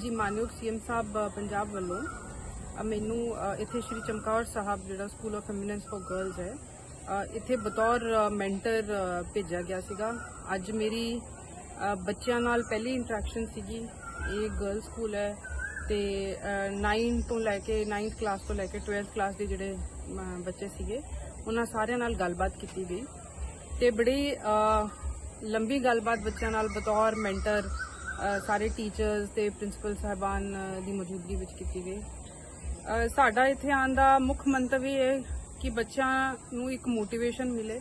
ਜੀ ਮਾਨਯੋਗ ਸੀਐਮ ਸਾਹਿਬ ਪੰਜਾਬ ਵੱਲੋਂ ਮੈਨੂੰ ਇੱਥੇ ਸ਼੍ਰੀ ਚਮਕੌਰ ਸਾਹਿਬ ਜਿਹੜਾ school of eminence for girls ਹੈ ਇੱਥੇ ਬਤੌਰ ਮੈਂਟਰ ਭੇਜਿਆ ਗਿਆ ਸੀਗਾ। ਅੱਜ ਮੇਰੀ ਬੱਚਿਆਂ ਨਾਲ ਪਹਿਲੀ ਇੰਟਰੈਕਸ਼ਨ ਸੀਗੀ। ਇਹ ਗਰਲ ਸਕੂਲ ਹੈ ਤੇ 9 ਤੋਂ ਲੈ ਕੇ 9th ਕਲਾਸ ਤੋਂ ਲੈ ਕੇ 12th ਕਲਾਸ ਦੇ ਜਿਹੜੇ ਬੱਚੇ ਸੀਗੇ, ਉਹਨਾਂ ਸਾਰਿਆਂ ਨਾਲ ਗੱਲਬਾਤ ਕੀਤੀ ਗਈ ਤੇ ਬੜੀ ਲੰਬੀ ਗੱਲਬਾਤ ਬੱਚਿਆਂ ਨਾਲ ਬਤੌਰ ਮੈਂਟਰ ਸਾਰੇ ਟੀਚਰਸ ਤੇ ਪ੍ਰਿੰਸੀਪਲ ਸਾਹਿਬਾਨ ਦੀ ਮੌਜੂਦਗੀ ਵਿੱਚ ਕੀਤੀ ਗਈ। ਸਾਡਾ ਇੱਥੇ ਆਉਣ ਦਾ ਮੁੱਖ ਮੰਤਵ ਇਹ ਹੈ ਕਿ ਬੱਚਿਆਂ ਨੂੰ ਇੱਕ ਮੋਟੀਵੇਸ਼ਨ ਮਿਲੇ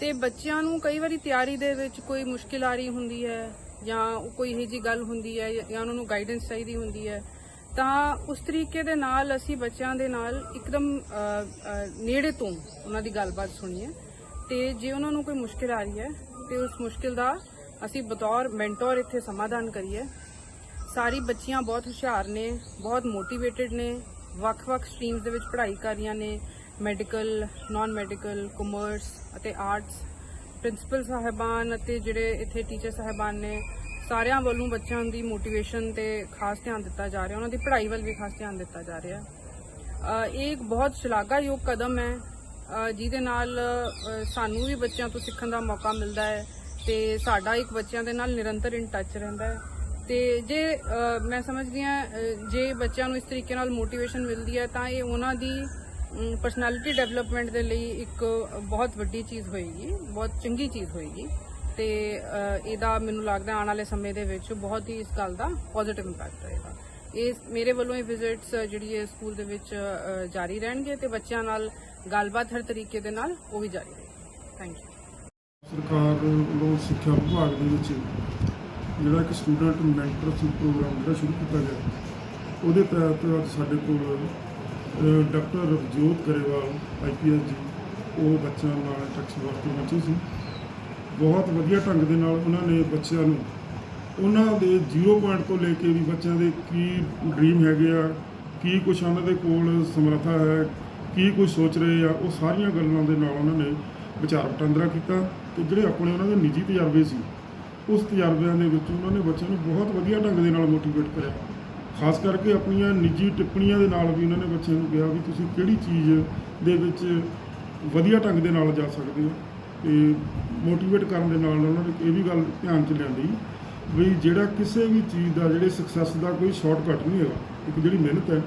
ਤੇ ਬੱਚਿਆਂ ਨੂੰ ਕਈ ਵਾਰੀ ਤਿਆਰੀ ਦੇ ਵਿੱਚ ਕੋਈ ਮੁਸ਼ਕਿਲ ਆ ਰਹੀ ਹੁੰਦੀ ਹੈ ਜਾਂ ਕੋਈ ਇਹੋ ਜਿਹੀ ਗੱਲ ਹੁੰਦੀ ਹੈ ਜਾਂ ਉਹਨਾਂ ਨੂੰ ਗਾਈਡੈਂਸ ਚਾਹੀਦੀ ਹੁੰਦੀ ਹੈ, ਤਾਂ ਉਸ ਤਰੀਕੇ ਦੇ ਨਾਲ ਅਸੀਂ ਬੱਚਿਆਂ ਦੇ ਨਾਲ ਇੱਕਦਮ ਨੇੜੇ ਤੋਂ ਉਹਨਾਂ ਦੀ ਗੱਲਬਾਤ ਸੁਣੀਏ ਤੇ ਜੇ ਉਹਨਾਂ ਨੂੰ ਕੋਈ ਮੁਸ਼ਕਿਲ ਆ ਰਹੀ ਹੈ ਤੇ ਉਸ ਮੁਸ਼ਕਿਲ ਦਾ ਅਸੀਂ ਬਤੌਰ ਮੈਂਟਰ ਇੱਥੇ ਸਮਾਧਾਨ ਕਰੀਏ। ਸਾਰੀ ਬੱਚੀਆਂ ਬਹੁਤ ਹੁਸ਼ਿਆਰ ਨੇ, ਬਹੁਤ ਮੋਟੀਵੇਟਿਡ ਨੇ, ਵੱਖ-ਵੱਖ ਸਟਰੀਮਸ ਦੇ ਵਿੱਚ ਪੜ੍ਹਾਈ ਕਰ ਰਹੀਆਂ ਨੇ ਮੈਡੀਕਲ ਨਾਨ ਮੈਡੀਕਲ ਕਮਰਸ ਅਤੇ ਆਰਟਸ ਪ੍ਰਿੰਸੀਪਲ ਸਾਹਿਬਾਨ ਅਤੇ ਜਿਹੜੇ ਇੱਥੇ ਟੀਚਰ ਸਾਹਿਬਾਨ ਨੇ, ਸਾਰਿਆਂ ਵੱਲੋਂ ਬੱਚਿਆਂ ਦੀ ਮੋਟੀਵੇਸ਼ਨ ਤੇ ਖਾਸ ਧਿਆਨ ਦਿੱਤਾ ਜਾ ਰਿਹਾ, ਉਹਨਾਂ ਦੀ ਪੜ੍ਹਾਈ ਵੱਲ ਵੀ ਖਾਸ ਧਿਆਨ ਦਿੱਤਾ ਜਾ ਰਿਹਾ। ਇਹ ਇੱਕ ਬਹੁਤ ਸ਼ਲਾਘਾਯੋਗ ਕਦਮ ਹੈ। ਜਿਹਦੇ ਨਾਲ ਸਾਨੂੰ ਵੀ ਬੱਚਿਆਂ ਤੋਂ ਸਿੱਖਣ ਦਾ ਮੌਕਾ ਮਿਲਦਾ ਹੈ। ਤੇ ਸਾਡਾ ਇੱਕ ਬੱਚਿਆਂ ਦੇ ਨਾਲ ਨਿਰੰਤਰ ਇਨ ਟੱਚ ਰਹਿੰਦਾ ਹੈ। ਤੇ ਜੇ ਮੈਂ ਸਮਝਦੀ ਹਾਂ ਜੇ ਬੱਚਿਆਂ ਨੂੰ ਇਸ ਤਰੀਕੇ ਨਾਲ ਮੋਟੀਵੇਸ਼ਨ ਮਿਲਦੀ ਹੈ, ਤਾਂ ਇਹ ਉਹਨਾਂ ਦੀ ਪਰਸਨੈਲਿਟੀ ਡਿਵੈਲਪਮੈਂਟ ਦੇ ਲਈ ਇੱਕ ਬਹੁਤ ਵੱਡੀ ਚੀਜ਼ ਹੋਏਗੀ, ਬਹੁਤ ਚੰਗੀ ਚੀਜ਼ ਹੋਏਗੀ। ਤੇ ਇਹਦਾ ਮੈਨੂੰ ਲੱਗਦਾ ਆਉਣ ਵਾਲੇ ਸਮੇਂ ਦੇ ਵਿੱਚ ਬਹੁਤ ਹੀ ਇਸ ਗੱਲ ਦਾ ਪੋਜ਼ਿਟਿਵ ਇੰਪੈਕਟ ਰਹੇਗਾ ਇਹ ਮੇਰੇ ਵੱਲੋਂ ਇਹ ਵਿਜ਼ਿਟਸ ਜਿਹੜੀ ਹੈ ਸਕੂਲ ਦੇ ਵਿੱਚ ਜਾਰੀ ਰਹਿਣਗੇ ਤੇ ਬੱਚਿਆਂ ਨਾਲ ਗੱਲਬਾਤ ਹਰ ਤਰੀਕੇ ਦੇ ਨਾਲ ਉਹ ਵੀ ਜਾਰੀ ਰਹੇਗੀ। ਥੈਂਕ ਯੂ ਸਰਕਾਰ ਵੱਲੋਂ ਸਿੱਖਿਆ ਵਿਭਾਗ ਦੇ ਵਿੱਚ ਜਿਹੜਾ ਇੱਕ ਸਟੂਡੈਂਟ ਮੈਂਟਰਸ਼ਿਪ ਪ੍ਰੋਗਰਾਮ ਜਿਹੜਾ ਸ਼ੁਰੂ ਕੀਤਾ ਗਿਆ, ਉਹਦੇ ਤਹਿਤ ਅੱਜ ਸਾਡੇ ਕੋਲ ਡਾਕਟਰ ਰਵਜੋਤ ਗਰੇਵਾਲ ਆਈਪੀਐਸ ਜੀ, ਉਹ ਬੱਚਿਆਂ ਨਾਲ ਟੈਕਸ ਵਾਸਤੇ ਪਹੁੰਚੇ ਸੀ। ਬਹੁਤ ਵਧੀਆ ਢੰਗ ਦੇ ਨਾਲ ਉਹਨਾਂ ਨੇ ਬੱਚਿਆਂ ਨੂੰ, ਉਹਨਾਂ ਦੇ ਜ਼ੀਰੋ ਪੁਆਇੰਟ ਤੋਂ ਲੈ ਕੇ ਵੀ ਬੱਚਿਆਂ ਦੇ ਕੀ ਡ੍ਰੀਮ ਹੈਗੇ ਆ, ਕੀ ਕੁਛ ਉਹਨਾਂ ਦੇ ਕੋਲ ਸਮਰੱਥਾ ਹੈ, ਕੀ ਕੁਝ ਸੋਚ ਰਹੇ ਆ, ਉਹ ਸਾਰੀਆਂ ਗੱਲਾਂ ਦੇ ਨਾਲ ਉਹਨਾਂ ਨੇ ਵਿਚਾਰ ਵਟਾਂਦਰਾ ਕੀਤਾ ਤੇ ਜਿਹੜੇ ਆਪਣੇ ਉਹਨਾਂ ਦੇ ਨਿੱਜੀ ਤਜਰਬੇ ਸੀ, ਉਸ ਤਜਰਬਿਆਂ ਦੇ ਵਿੱਚ ਉਹਨਾਂ ਨੇ ਬੱਚਿਆਂ ਨੂੰ ਬਹੁਤ ਵਧੀਆ ਢੰਗ ਦੇ ਨਾਲ ਮੋਟੀਵੇਟ ਕਰਿਆ। ਖਾਸ ਕਰਕੇ ਆਪਣੀਆਂ ਨਿੱਜੀ ਟਿੱਪਣੀਆਂ ਦੇ ਨਾਲ ਵੀ ਉਹਨਾਂ ਨੇ ਬੱਚਿਆਂ ਨੂੰ ਕਿਹਾ ਵੀ ਤੁਸੀਂ ਕਿਹੜੀ ਚੀਜ਼ ਦੇ ਵਿੱਚ ਵਧੀਆ ਢੰਗ ਦੇ ਨਾਲ ਜਾ ਸਕਦੇ ਹੋ ਤੇ ਮੋਟੀਵੇਟ ਕਰਨ ਦੇ ਨਾਲ ਉਹਨਾਂ ਨੇ ਇਹ ਵੀ ਗੱਲ ਧਿਆਨ ਚ ਲਿਆਂਦੀ ਵੀ ਜਿਹੜਾ ਕਿਸੇ ਵੀ ਚੀਜ਼ ਦਾ ਜਿਹੜੇ ਸਕਸੈਸ ਦਾ ਕੋਈ ਸ਼ਾਰਟਕਟ ਨਹੀਂ ਹੈਗਾ, ਇੱਕ ਜਿਹੜੀ ਮਿਹਨਤ ਹੈ,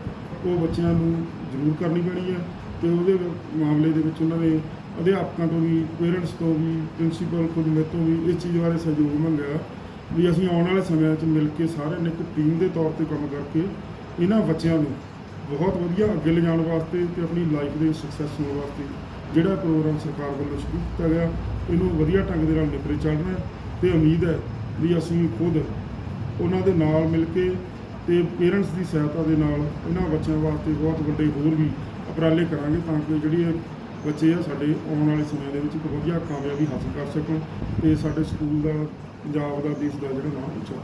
ਉਹ ਬੱਚਿਆਂ ਨੂੰ ਜ਼ਰੂਰ ਕਰਨੀ ਪੈਣੀ ਹੈ ਤੇ ਉਹਦੇ ਮਾਮਲੇ ਦੇ ਵਿੱਚ ਉਹਨਾਂ ਨੇ ਅਧਿਆਪਕਾਂ ਤੋਂ ਵੀ ਪੇਰੈਂਟਸ ਤੋਂ ਵੀ ਪ੍ਰਿੰਸੀਪਲ ਖੁਦ ਮੇਰੇ ਤੋਂ ਵੀ ਇਸ ਚੀਜ਼ ਬਾਰੇ ਸਹਿਯੋਗ ਮੰਗਿਆ ਵੀ ਅਸੀਂ ਆਉਣ ਵਾਲੇ ਸਮਿਆਂ 'ਚ ਮਿਲ ਕੇ ਸਾਰਿਆਂ ਨੇ ਇੱਕ ਟੀਮ ਦੇ ਤੌਰ ਤੇ ਕੰਮ ਕਰਕੇ ਇਹਨਾਂ ਬੱਚਿਆਂ ਨੂੰ ਬਹੁਤ ਵਧੀਆ ਅੱਗੇ ਲਿਜਾਣ ਵਾਸਤੇ ਤੇ ਆਪਣੀ ਲਾਈਫ ਦੇ ਸਕਸੈਸ ਹੋਣ ਵਾਸਤੇ ਜਿਹੜਾ ਪ੍ਰੋਗਰਾਮ ਸਰਕਾਰ ਵੱਲੋਂ ਸ਼ੁਰੂ ਕੀਤਾ ਗਿਆ, ਇਹਨੂੰ ਵਧੀਆ ਢੰਗ ਦੇ ਨਾਲ ਨਿਪਰੇ ਚੱਲਣਾ ਹੈ ਤੇ ਉਮੀਦ ਹੈ ਵੀ ਅਸੀਂ ਖੁਦ ਉਹਨਾਂ ਦੇ ਨਾਲ ਮਿਲ ਕੇ ਤੇ ਪੇਰੈਂਟਸ ਦੀ ਸਹਾਇਤਾ ਦੇ ਨਾਲ ਇਹਨਾਂ ਬੱਚਿਆਂ ਵਾਸਤੇ ਬਹੁਤ ਵੱਡੇ ਹੋਰ ਵੀ ਉਪਰਾਲੇ ਕਰਾਂਗੇ ਤਾਂ ਕਿ ਜਿਹੜੀ ਇਹ ਬੱਚੇ ਆ, ਸਾਡੇ ਆਉਣ ਵਾਲੇ ਸਮੇਂ ਦੇ ਵਿੱਚ ਇੱਕ ਵਧੀਆ ਕਾਮਯਾਬੀ ਹਾਸਲ ਕਰ ਸਕਣ ਤੇ ਸਾਡੇ ਸਕੂਲ ਦਾ, ਪੰਜਾਬ ਦਾ, ਦੇਸ਼ ਦਾ ਜਿਹੜਾ ਨਾਮ ਉੱਚਾ